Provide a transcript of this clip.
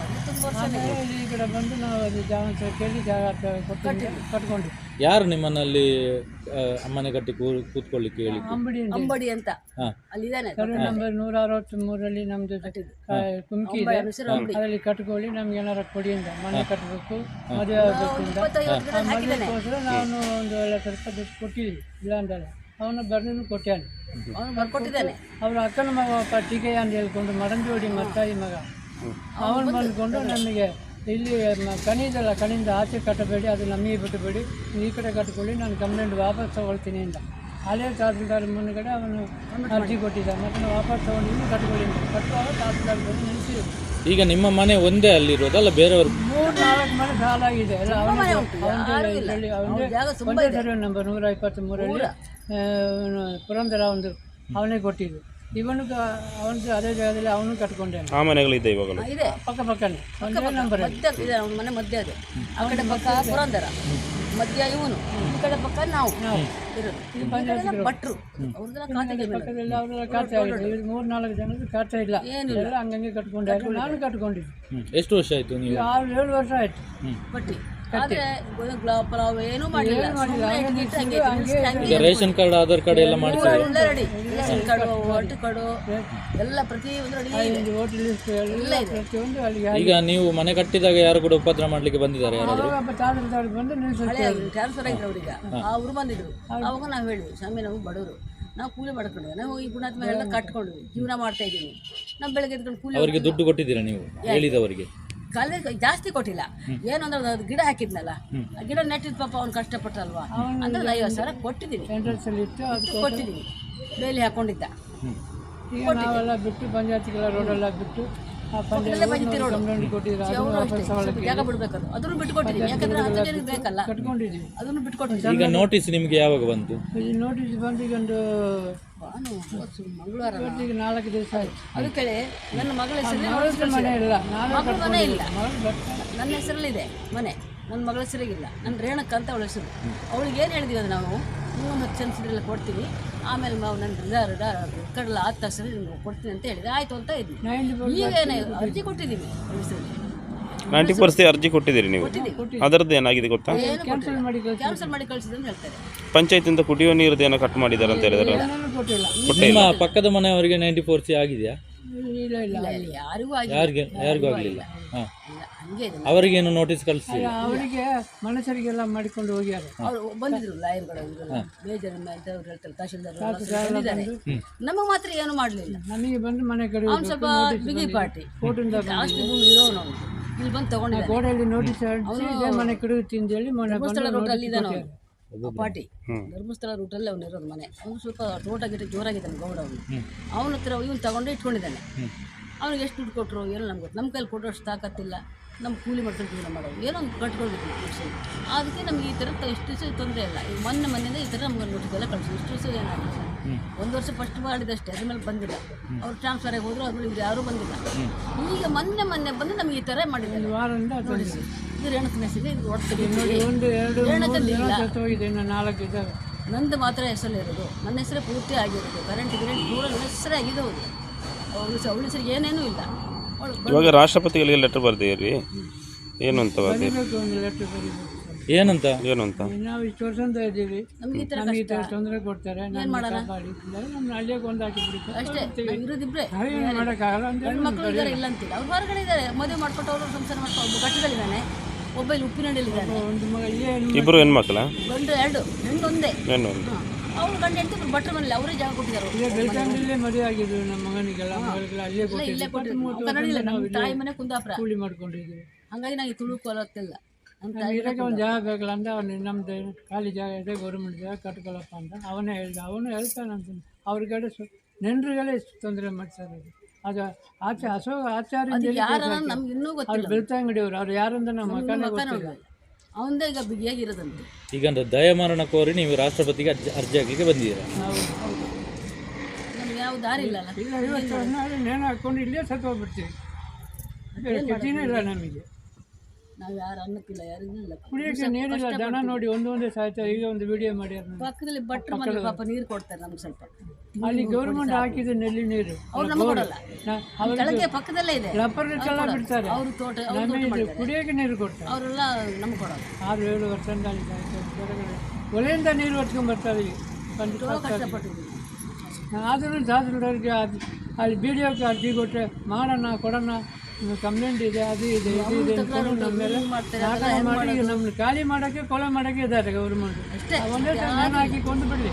ಬಂದು ತುಂಬ ಮಾಡ್ತಾ ಆಮೇಲೆ ಈ ಕಡೆ ಬಂದು ನಾವು ಅದು ಜಾಗ ಕೇಳಿ ಜಾಗ ಕೊಟ್ಟು ಕಟ್ಕೊಂಡು ಯಾರು ನಿಮ್ಮನಲ್ಲಿ ಆ, ಮನೆ ಕಟ್ಟಿ ಕೂ ಕೂತ್ಕೊಳ್ಳಿಕ್ಕೆ ಹೇಳಿ? ಅಂಬಡಿ ಅಂತ. ಅಂಬಡಿ ಅಂತ. ಹಾಂ. ಅಲ್ಲಿದ್ದಾನೆ ಸರ್ವೆ ನಂಬರ್ ನೂರ ಅರವತ್ತ್ ಮೂರರಲ್ಲಿ ನಮ್ದು ಕುಮ್ಕಿ ಇದೆ. ಅಂಬಡಿ ಹೆಸರು ಅಂಬಡಿ. ಅದರಲ್ಲಿ ಕಟ್ಕೊಳ್ಳಿ ನಮ್ಗೆ ಏನಾರ ಕೊಡಿ ಅಂತ. ಮನೆ ಕಟ್ಟಬೇಕು ಮದುವೆ ಆಗಬೇಕು ಅಂತ. ಇಪ್ಪತ್ತೈವತ್ತು ಗಿಡ ಹಾಕಿದ್ದಾನೆ. ಮದುವೆಗೋಸ್ಕರ ನಾನು ಒಂದು ಒಳ್ಳೆ ಸ್ವಲ್ಪ ದುಡ್ಡು ಕೊಟ್ಟಿದ್ವಿ ಇಲ್ಲ ಅಂತಲ್ಲ ಅವನು ಬರ್ನೂ ಕೊಟ್ಟಾನೆ ಅವನು ಬರ್ಕೊಟ್ಟಿದ್ದಾನೆ. ಅವ್ರ ಅಕ್ಕನ ಮಗ ಒಬ್ಬ ಟೀಕೆಯ ಅಂತ ಹೇಳ್ಕೊಂಡು ಮರಂಜೋಡಿ ಮತ್ತಾಯಿ ಮಗ. ಅವನು ಬಂದ್ಕೊಂಡು ನಮಗೆ ಇಲ್ಲಿ ಮ- ಕಣಿ ಇದೆಲ್ಲ ಕಣಿಯಿಂದ ಆಚೆ ಕಟ್ಟಬೇಡಿ ಅದು ನಮಗೆ ಬಿಟ್ಟಬೇಡಿ ಈ ಕಡೆ ಕಟ್ಕೊಳ್ಳಿ ನಾನು ಕಂಪ್ಲೇಂಟ್ ವಾಪಸ್ ತಗೊಳ್ತೀನಿ ಅಂತ. ಹಳೆ ತಹಸೀಲ್ದಾರ್ ಮುಂದ್ಗಡೆ ಅವನು ಅರ್ಜಿ ಕೊಟ್ಟಿದ್ದ ಮತ್ತೆ ನಾವು ವಾಪಸ್ ತಗೊಂಡಿದ್ದು ಕಟ್ಕೊಳ್ಳಿ ಕಟ್ಟುವಾಗ ತಹಸೀಲ್ದಾರ್ ಬಂದು ನಿಲ್ಲಿಸಿದ್ರು. ಈಗ ನಿಮ್ಮ ಮನೆ ಒಂದೇ ಅಲ್ಲಿರೋದಲ್ಲ ಬೇರೆಯವರು ಮೂರು ನಾಲ್ಕು ಮನೆ ಸಾಲಾಗಿದೆ. ಎಲ್ಲ ಅವನು ಒಂದೇ ಸರ್ವೆ ನಂಬರ್ ನೂರ ಇಪ್ಪತ್ತ್ ಮೂರಲ್ಲಿ ಪುರಂದರ ಒಂದು ಅವನೇ ಕೊಟ್ಟಿದ್ದು. ಇವನು ಅವನು ಅದೇ ಜಾಗದಲ್ಲಿ ಅವನು ಕಟ್ಕೊಂಡೆ ಆ ಮನೆಗಳಿದೆ ಇವಾಗ ಇದೆ. ಪಕ್ಕ ಪಕ್ಕನೇ. ಒಂದೇ ನಂಬರ್ ಮಧ್ಯ ಮನೆ ಮಧ್ಯ ಇದೆ ಆ ಕಡೆ ಪಕ್ಕ ಪುರಂದರ. ಮಧ್ಯ ಇವನು. ಈ ಕಡೆ ಪಕ್ಕ ನಾವು. ಇರೋದು ಈ ಭಟ್ರು. ಅವ್ರದ್ದೆಲ್ಲ ಖಾತೆಗೆ. ಪಕ್ಕದಲ್ಲಿ ಅವರೆಲ್ಲ ಮೂರು ನಾಲ್ಕು ಜನದ್ದು ಇಲ್ಲ. ಏನಿಲ್ಲ. ಹಂಗಂಗೆ ಕಟ್ಕೊಂಡಾಗ ನಾನು ಕಟ್ಕೊಂಡಿದ್ದೆ. ಎಷ್ಟು ವರ್ಷ ಆಯ್ತು ನೀವು? ಆರು ಏಳು ವರ್ಷ ಆಯ್ತು. ಪಟ್ಟಿ. ಆದ್ರೆ ಪಲಾವ್ ಏನೂ ಮಾಡಿಲ್ಲ ರೇಷನ್ ಕಾರ್ಡ್ ಆಧಾರ್ ಕಾರ್ಡ್ ಎಲ್ಲ ready. Ration card vote card ಎಲ್ಲ ಪ್ರತಿ ಒಂದು ರೆಡಿ. ಇದೆ. ಪ್ರತಿಯೊಂದು ಈಗ ನೀವು ಮನೆ ಕಟ್ಟಿದಾಗ ಯಾರು ಕೂಡ ಉಪದ್ರ ಮಾಡ್ಲಿಕ್ಕೆ ಬಂದಿದ್ದಾರೆ ಯಾರಾದ್ರು? ಟ್ರಾನ್ಸ್ಫರ್ ಆಗಿದ್ರು ಅವ್ರಿಗೆ. ಅವ್ರು ಬಂದಿದ್ರು. ಅವಾಗ ನಾವು ಹೇಳಿದ್ವಿ ಸ್ವಾಮಿ ನಾವು ಬಡವರು. ನಾವು ಕೂಲಿ ಮಾಡ್ಕೊಂಡ್ವಿ ನಾವು ಈ ಗುಣಾತ್ಮ ಎಲ್ಲ ಕಟ್ಕೊಂಡ್ವಿ ಜೀವನ ಮಾಡ್ತಾ ಇದ್ದೀವಿ. ನಾವು ಬೆಳಗ್ಗೆ ಎದ್ಕೊಂಡು ಕೂಲಿ ಅವರಿಗೆ ದುಡ್ಡು ಕೊಟ್ಟಿದ್ದೀರಾ ನೀವು? ಹೇಳಿದವರಿಗೆ ಕಾಲೇ ಜಾಸ್ತಿ ಕೊಟ್ಟಿಲ್ಲ. ಏನು ಅಂದ್ರೆ ಅದು ಗಿಡ ಹಾಕಿದ್ನಲ್ಲ ಆ ಗಿಡ ನೆಟ್ಟಿದ್ ಪಾಪ ಅವ್ನು ಕಷ್ಟಪಟ್ಟಲ್ವಾ ಅಂದ್ರೆ ಐವತ್ತು ಸಾವಿರ ಕೊಟ್ಟಿದ್ದೀನಿ ಎಂಟ್ರೆನ್ಸ್ ಅಲ್ಲಿ ಇತ್ತು ಅದು ಕೊಟ್ಟಿದ್ದೀನಿ ಬೇಲಿ ಹಾಕೊಂಡಿದ್ದ. ಈಗ ನಾವೆಲ್ಲ ಬಿಟ್ಟು ರೋಡ್ ರೋಡೆಲ್ಲ ಬಿಟ್ಟು ಆ ಪಂಚಾಯತಿ ರೋಡು. ಕಂಪ್ಲೇಂಟ್ ಕೊಟ್ಟಿದ್ರು ಅದನ್ನು ಬಿಟ್ಟು ಅಷ್ಟೇ. ವಾಪಸ್ ತಗೊಳಕ್ಕೆ. ಜಾಗ ಬಿಡ್ಬೇಕದು ಅದನ್ನು ಬಿಟ್ಕೊಟ್ಟಿದ್ದೀನಿ ಯಾಕಂದ್ರೆ ಹತ್ತು ಜನಕ್ಕೆ ಬೇಕಲ್ಲ. ಕಟ್ಕೊಂಡಿದ್ದೀವಿ ಅದನ್ನು ಬಿಟ್ಕೊಟ್ಟಿದ್ದೀನಿ ಈಗ ನೋಟಿಸ್ ನಿಮಗೆ ಯಾವಾಗ ಬಂತು? ಈ ನೋಟಿಸ್ ಬಂದು ಈಗ ಒಂದು ಮಂಗಳವಾರ ಈಗ ನಾಲ್ಕು ದಿವಸ ಆಯ್ತು. ಅದಕ್ಕೆ ನನ್ನ ಮಗಳ ಹೆಸರಲ್ಲಿ ಮನೆ ಇಲ್ಲ. ಮಗಳ ಮನೆ ಇಲ್ಲ. ನನ್ನ ಹೆಸರಲ್ಲಿದೆ ಮನೆ. ನನ್ನ ಮಗಳ ಹೆಸರಿಗಿಲ್ಲ. ನನ್ನ ರೇಣಕ್ಕ ಅಂತ ಅವಳ ಹೆಸರು. ಅವಳಿಗೆ ಏನು ಹೇಳಿದೀವಿ ಅದು ನಾವು ನೀವು ಮತ್ತು ಹತ್ತು ಸೆನ್ಸಿಡೆಲ್ಲ ಕೊಡ್ತೀವಿ. ಆಮೇಲೆ ನಾವು ನನ್ನ ಕಡಲ ಹತ್ತು ಹೆಸರು ಕೊಡ್ತೀನಿ ಅಂತ ಹೇಳಿದೆ. ಆಯಿತು ಅಂತ ಇದ್ವಿ. ಈಗ ಏನೇ ಅರ್ಜಿ ಕೊಟ್ಟಿದ್ದೀವಿ. ಹೆಸರಲ್ಲಿ ನೈಂಟಿ ಪರ್ಸೆಂಟ್ ಅರ್ಜಿ ಕೊಟ್ಟಿದ್ದೀರಿ ನೀವು. ಅದರದ್ದು ಏನಾಗಿದೆ ಗೊತ್ತಾ? ಪಂಚಾಯತ್ ಕ್ಯಾನ್ಸಲ್ ಮಾಡಿ ಕಳ್ಸಿ ಕ್ಯಾನ್ಸಲ್ ಮಾಡಿ ಕಳಿಸಿದೆ ಅಂತ ಹೇಳ್ತಾರೆ. ಪಂಚಾಯತಿಂದ ಕುಡಿಯುವ ನೀರದ್ದು ಏನೋ ಕಟ್ ಮಾಡಿದ್ದಾರೆ ಅಂತ ಹೇಳಿದ್ರೆ? ನಿಮ್ಮ ಪಕ್ಕದ ಮನೆಯವರಿಗೆ ನೈಂಟಿ ಫೋರ್ ಸಿ ಆಗಿದೆಯಾ? ಇಲ್ಲ ಇಲ್ಲ ಇಲ್ಲ ಯಾರಿಗೂ ಯಾರಿಗೆ? ಯಾರಿಗೂ ಆಗಲಿಲ್ಲ ಹಾಂ. ಇಲ್ಲ, ಹಂಗೆ ಇದೆ. ಅವರಿಗೇನು ನೋಟಿಸ್ ಕಳಿಸಿ? ಅವರಿಗೆ ಮನುಷ್ಯರಿಗೆಲ್ಲ ಮಾಡಿಕೊಂಡು ಹೋಗಿ ಅವರು ಬಂದಿದ್ರು ಲಾಯರ್ಗಳು ಇವರೆಲ್ಲ ಬೇಜಾರ ಅಂತ ಅವ್ರು ಹೇಳ್ತಾರೆ ತಹಶೀಲ್ದಾರ್ ಬಂದಿದ್ದಾರೆ. ನಮಗೆ ಮಾತ್ರ ಏನು ಮಾಡಲಿಲ್ಲ. ನಮಗೆ ಬಂದು ಮನೆ ಕಡೆ ಅವ್ನು ಸ್ವಲ್ಪ ಬಿಗಿ ಪಾರ್ಟಿ. ಭೂಮಿ ಇರೋನು ಅವ್ನು. ಇಲ್ಲಿ ಬಂದು ತಗೊಂಡಿದ್ದಾನೆ. ಗೋಡೆಯಲ್ಲಿ ನೋಟಿಸ್ ಅಂಟಿಸಿ ಇದೇ ಮನೆ ಕಡುತ್ತಿ ಅಂತ ಹೇಳಿ ಮೊನ್ನೆ ಬಂದು ಧರ್ಮಸ್ಥಳ ರೂಟಲ್ಲಿ ಅಲ್ಲಿ ಇದ್ದಾನೆ. ಅವನು. ಆ ಪಾರ್ಟಿ ಧರ್ಮಸ್ಥಳ ರೂಟಲ್ಲಿ ಅವನು ಇರೋದು ಮನೆ. ಅವನು ಸ್ವಲ್ಪ ತೋಟ ಗಿಟ್ಟ ಜೋರಾಗಿದ್ದಾನೆ ಗೌಡ ಅವನು. ಅವನ ಹತ್ರ ಇವನು ತಗೊಂಡು ಇಟ್ಕೊಂಡಿದ್ದಾನೆ. ಅವ್ನಿಗೆ ಎಷ್ಟು ದುಡ್ಡು ಕೊಟ್ಟರು ಏನೋ ನಮ್ಗೆ ಗೊತ್ತು. ನಮ್ಮ ಕೈಲಿ ಕೊಟ್ಟರು ಅಷ್ಟು ತಾಕತ್ತಿಲ್ಲ. ನಮ್ಮ ಕೂಲಿ ಮಾಡ್ಕೊಂಡು ಜೀವನ ಮಾಡೋದು ಏನೋ ಒಂದು ಕಟ್ಕೊಳ್ಬೇಕು ಖುಷಿ ಅದಕ್ಕೆ ನಮ್ಗೆ ಈ ಥರ ಇಷ್ಟು ದಿವಸ ತೊಂದರೆ ಇಲ್ಲ. ಈಗ ಮೊನ್ನೆ ಮೊನ್ನೆಯಿಂದ ಈ ಥರ ನಮ್ಗೆ ನೋಟಿಸ್ ಎಲ್ಲ ಕಳಿಸಿ ಇಷ್ಟು ದಿವಸ ಏನಾಗುತ್ತೆ ಒಂದು ವರ್ಷ ಫಸ್ಟ್ ಮಾಡಿದಷ್ಟೇ. ಅದ್ರ ಮೇಲೆ ಬಂದಿಲ್ಲ. ಅವ್ರು ಟ್ರಾನ್ಸ್ಫರ್ ಆಗಿ ಹೋದ್ರು ಅದ್ರಲ್ಲಿ ಇವ್ರು ಯಾರೂ ಬಂದಿಲ್ಲ. ಈಗ ಮೊನ್ನೆ ಮೊನ್ನೆ ಬಂದು ನಮ್ಗೆ ಈ ಥರ ಮಾಡಿದ್ದಾರೆ. ನೋಟಿಸ್ ಇದು ಹೆಸರಿಗೆ ಇದು ಒಂದು ನಂದು ಮಾತ್ರ ಹೆಸರು ಇರೋದು ನನ್ನ ಹೆಸರೇ ಪೂರ್ತಿ ಆಗಿರೋದು. ಕರೆಂಟ್ ಗಿರೆಂಟ್ ದೂರ ಹೆಸರೇ ಆಗಿದೆ ಹೋಗಿ ಅವಳು ಏನೇನೂ ಇಲ್ಲ. ಅವಳು ಇವಾಗ ರಾಷ್ಟ್ರಪತಿಗಳಿಗೆ ಲೆಟರ್ ಬರ್ದಿರಿ ಏನು ಅಂತ ಬರ್ದಿ ಬರೀಬೇಕು ಒಂದು ಲೆಟ್ರ್ ಬರೀಬೇಕು ಸರ್. ಏನಂತ? ಏನು ಅಂತ? ನಾವು ಇಷ್ಟು ವರ್ಷದಿಂದ ಇದ್ದೀವಿ. ನಮ್ಗೆ ಈ ಥರ ನಮಗೆ ಈ ಥರ ತೊಂದರೆ ಕೊಡ್ತಾರೆ ನಮ್ಮ ಹಾಕಿ ಅಷ್ಟೇ ನಾವು ಇರೋದಿಬ್ರೆ ನಾವೇನು ಮಾಡೋಕ್ಕಾಗಲ್ಲ ಅಂತ ಹೇಳಿ ಮಕ್ಕಳು ಇದ್ದಾರೆ ಇಲ್ಲ ಅಂತಿಲ್ಲ ಅವ್ರು ಹೊರಗಡೆ ಇದ್ದಾರೆ ಮದುವೆ ಮಾಡ್ಕೊಟ್ಟು ಅವರು ಸಂಸಾರ ಮಾಡ್ಕೊಂಡು ಒಬ್ಬ ಗಟ್ಟಿಗಳಿದ್ದಾನೆ ಒಬ್ಬ ಇಲ್ಲಿ ಒಂದು ಮಗ ಇಲ್ಲೇ ಇಬ್ಬರು ಹೆಣ್ಮಕ್ಳ? ಗಂಡು ಎರಡು ಹೆಣ್ಣು ಒಂದೇ ಹೆಣ್ಣು ಒಂದು ಅವ್ರು ಗಂಡ ಹೆಂಡತಿ ಭಟ್ರ ಮನೇಲಿ ಅವರೇ ಜಾಗ ಕೊಟ್ಟಿದ್ದಾರೆ. ಇಲ್ಲೇ ಬೆಳ್ತಂಗಡಿಲ್ಲೇ ಮದುವೆ ಆಗಿದ್ದು ನಮ್ಮ ಮಗನಿಗೆಲ್ಲ ಮಗಳಿಗೆಲ್ಲ ಅಲ್ಲೇ ಇಲ್ಲೇ ಕೊಟ್ಟಿದ್ರು. ಕನ್ನಡಿಲ್ಲ ನಮ್ಮ ತಾಯಿ ಮನೆ ಕುಂದಾಪುರ. ಕೂಲಿ ಮಾಡ್ಕೊಂಡಿದ್ದೀವಿ ಹಂಗಾಗಿ ನನಗೆ ತುಳುಕೊಳತ್ತಿಲ್ಲ ನಮ್ಗೆ ಇರೋಕ್ಕೆ ಒಂದು ಜಾಗ ಬೇಕಲ್ಲ ಅಂದ್ರೆ ಅವನು ನಮ್ದು ಖಾಲಿ ಜಾಗ ಇದೆ ಗೌರ್ಮೆಂಟ್ ಜಾಗ ಕಟ್ಕೊಳಪ್ಪ ಅಂತ ಅವನೇ ಹೇಳ್ದ. ಅವನು ಹೇಳ್ತಾನೆ ಅಂತ. ಅವ್ರ ಕಡೆ ಸು ಎಷ್ಟು ತೊಂದರೆ ಮಾಡ್ತಾರೆ ಅದು ಅದು ಆಚೆ ಅಶೋಕ ಆಚಾರ್ಯ ಅಂತ ನಮ್ಗೆ ಇನ್ನೂ ಅವ್ರು ಗೊತ್ತಿಲ್ಲ ಬೆಳ್ತಂಗಡಿಯವರು. ಅವ್ರು ಯಾರಂತ ನಮ್ಮ ಮಕ್ಕಳ ಗೊತ್ತಿಲ್ಲ. ಅವಂದೇ ಈಗ ಬಿಗಿಯಾಗಿರೋದಂತೆ ಈಗ ಅಂದ್ರೆ ದಯಮಾರಣ ಕೋರಿ ನೀವು ರಾಷ್ಟ್ರಪತಿಗೆ ಅರ್ಜಿ ಅರ್ಜಿ ಹಾಕ್ಲಿಕ್ಕೆ ಬಂದಿದ್ದೀರಾ? ನಮ್ಗೆ ಯಾವ ದಾರಿ ಇಲ್ಲಲ್ಲ ಇಲ್ಲ ಇವತ್ತು ನಾಳೆ ನೇಣು ಹಾಕ್ಕೊಂಡು ಇಲ್ಲೇ ಸತ್ತು ಹೋಗ್ಬಿಡ್ತೀವಿ ಇಲ್ಲ ನಮಗೆ. ನಾವು ಯಾರು ಅನ್ನಕ್ಕಿಲ್ಲ ಯಾರಿಗೂ ಇಲ್ಲ. ಕುಡಿಯೋಕ್ಕೆ ನೀರಿಲ್ಲ ದನ ನೋಡಿ ಒಂದೊಂದೇ ಒಂದೇ ಸಾಯ್ತಾರೆ ಈಗ ಒಂದು ವಿಡಿಯೋ ಮಾಡ್ಯಾರ ಪಕ್ಕದಲ್ಲಿ ಭಟ್ರು ಮನೆ ಪಾಪ ನೀರು ಕೊಡ್ತಾರೆ ನಮ್ಗೆ ಸ್ವಲ್ಪ. ಅಲ್ಲಿ ಗೌರ್ಮೆಂಟ್ ಹಾಕಿದ ನೆಲ್ಲಿ ನೀರು. ಅವ್ರು ನಮ್ಗೆ ಕೊಡಲ್ಲ. ನ- ಕೆಳಗೆ ಪಕ್ಕದಲ್ಲೇ ಇದೆ. ರಬ್ಬರ್ಗೆಲ್ಲ ಬಿಡ್ತಾರೆ ಅವರು ತೋಟ ಅವ್ರ ನಮ್ಮ ತೋಟ ಇದು ಮಾಡಿದ್ದಾರೆ. ಕುಡಿಯೋಕೆ ನೀರು ಕೊಡ್ತಾರೆ. ಅವರೆಲ್ಲ ನಮ್ಗೆ ಕೊಡಲ್ಲ. ಆರು ಏಳು ವರ್ಷದಿಂದ ಅಲ್ಲಿ ಕೆಳಗಡೆ ಒಲೆಯಿಂದ ನೀರು ಹೊತ್ಕೊಂಡು ಬರ್ತಾರೆ ಎಷ್ಟೋ ಕಷ್ಟಪಟ್ಟಿದ್ದೀವಿ. ಆದರೂ ಅದು ಅಲ್ಲಿ ಬಿ ಡಿ ಕೊಟ್ಟರೆ ಮಾಡೋಣ ಕೊಡೋಣ. ಕಂಪ್ಲೇಂಟ್ ಇದೆ ಅದು ಇದೆ ಇದು ಇದೆ ಅಂದ್ಕೊಂಡು ನಮ್ಮ ಮೇಲೆ ನಾಟಕ ಮಾಡಿ ನಮ್ಮನ್ನ ಖಾಲಿ ಮಾಡೋಕ್ಕೆ ಕೊಲೆ ಮಾಡೋಕ್ಕೆ ಇದ್ದಾರೆ ಗೌರ್ಮೆಂಟ್ ಅಷ್ಟೇ. ಒಂದೇ ಟೈಮ್ ನಾನು ಹಾಕಿ ಕೊಂಡು ಬಿಡಲಿ.